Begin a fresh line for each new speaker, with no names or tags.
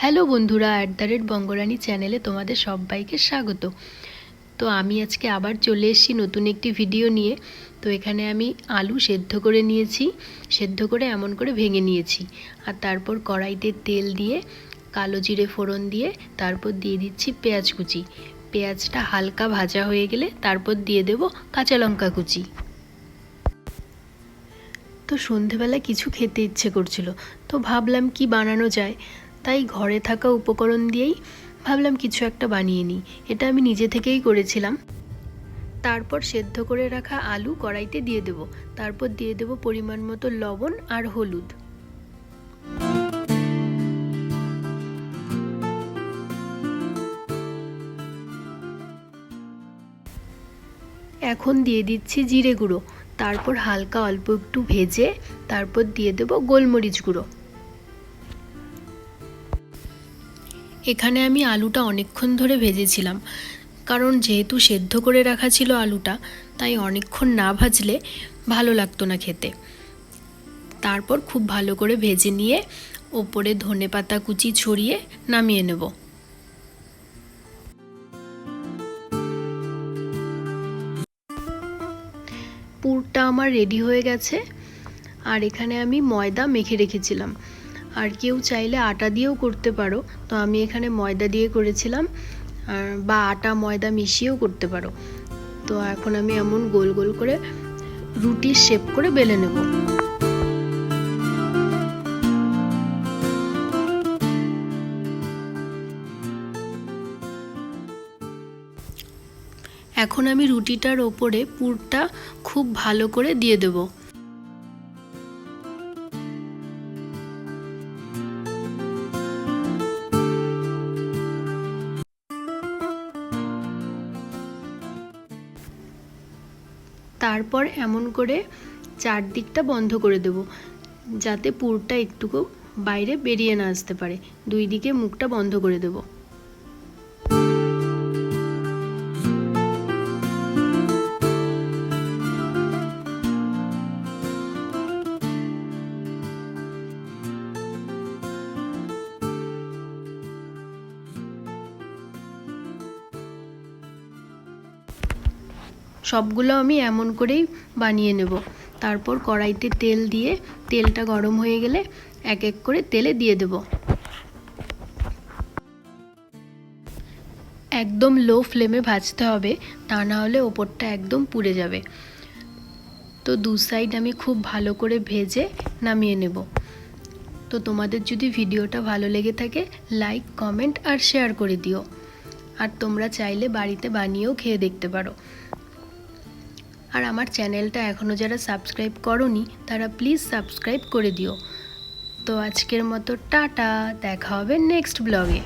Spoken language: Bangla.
হ্যালো বন্ধুরা, অ্যাট দ্য রেট বঙ্গরানী চ্যানেলে তোমাদের সবাইকে স্বাগত। তো আমি আজকে আবার চলে এসেছি নতুন একটি ভিডিও নিয়ে। তো এখানে আমি আলু সেদ্ধ করে নিয়েছি, সেদ্ধ করে এমন করে ভেঙে নিয়েছি। আর তারপর কড়াইতে তেল দিয়ে, কালো জিরে ফোড়ন দিয়ে, তারপর দিয়ে দিচ্ছি পেঁয়াজ কুচি। পেঁয়াজটা হালকা ভাজা হয়ে গেলে তারপর দিয়ে দেব কাঁচা লঙ্কা কুচি। তো সন্ধেবেলা কিছু খেতে ইচ্ছে করছিল, তো ভাবলাম কি বানানো যায়। তাই ঘরে থাকা উপকরণ দিয়েই ভাবলাম কিছু একটা বানিয়ে নিই। এটা আমি নিজে থেকেই করেছিলাম। তারপর সেদ্ধ করে রাখা আলু কড়াইতে দিয়ে দেব। তারপর দিয়ে দেব পরিমাণ মতো লবণ আর হলুদ। এখন দিয়ে দিচ্ছি জিরে গুঁড়ো। তারপর হালকা অল্প একটু ভেজে তারপর দিয়ে দেব গোলমরিচ গুঁড়ো। এখানে আমি আলুটা অনেকক্ষণ ধরে ভেজেছিলাম। কারণ যেহেতু সেদ্ধ করে রাখা ছিল আলুটা, তাই অনেকক্ষণ না ভাজলে ভালো লাগতো না খেতে। তারপর খুব ভালো করে ভেজে নিয়ে ওপরে ধনে পাতা কুচি ছড়িয়ে নামিয়ে নেব। পুরটা আমার রেডি হয়ে গেছে। আর এখানে আমি ময়দা মেখে রেখেছিলাম। আর কেউ চাইলে আটা দিয়েও করতে পারো। তো আমি এখানে ময়দা দিয়ে করেছিলাম, আর বা আটা, ময়দা মিশিয়েও করতে পারো। তো এখন আমি এমন গোল গোল করে রুটির শেপ করে বেলে নেব। এখন আমি রুটিটার ওপরে পুরটা খুব ভালো করে দিয়ে দেবো। তারপর এমন করে চারদিকটা বন্ধ করে দেব, যাতে পুরটা একটুকু বাইরে বেরিয়ে না আসতে পারে। দুই দিকে মুখটা বন্ধ করে দেব। সবগুলো আমি এমন করেই বানিয়ে নেব। তারপর কড়াইতে তেল দিয়ে তেলটা গরম হয়ে গেলে এক এক করে তেলে দিয়ে দেব। একদম লো ফ্লেমে ভাজতে হবে, তা না হলে ওপরটা একদম পুড়ে যাবে। তো দু সাইড আমি খুব ভালো করে ভেজে নামিয়ে নেব। তো তোমাদের যদি ভিডিওটা ভালো লেগে থাকে, লাইক, কমেন্ট আর শেয়ার করে দিও। আর তোমরা চাইলে বাড়িতে বানিয়েও খেয়ে দেখতে পারো। আর আমার চ্যানেলটা এখনও যারা সাবস্ক্রাইব করনি, তারা প্লিজ সাবস্ক্রাইব করে দিও। তো আজকের মতো টাটা, দেখা হবে নেক্সট ব্লগে।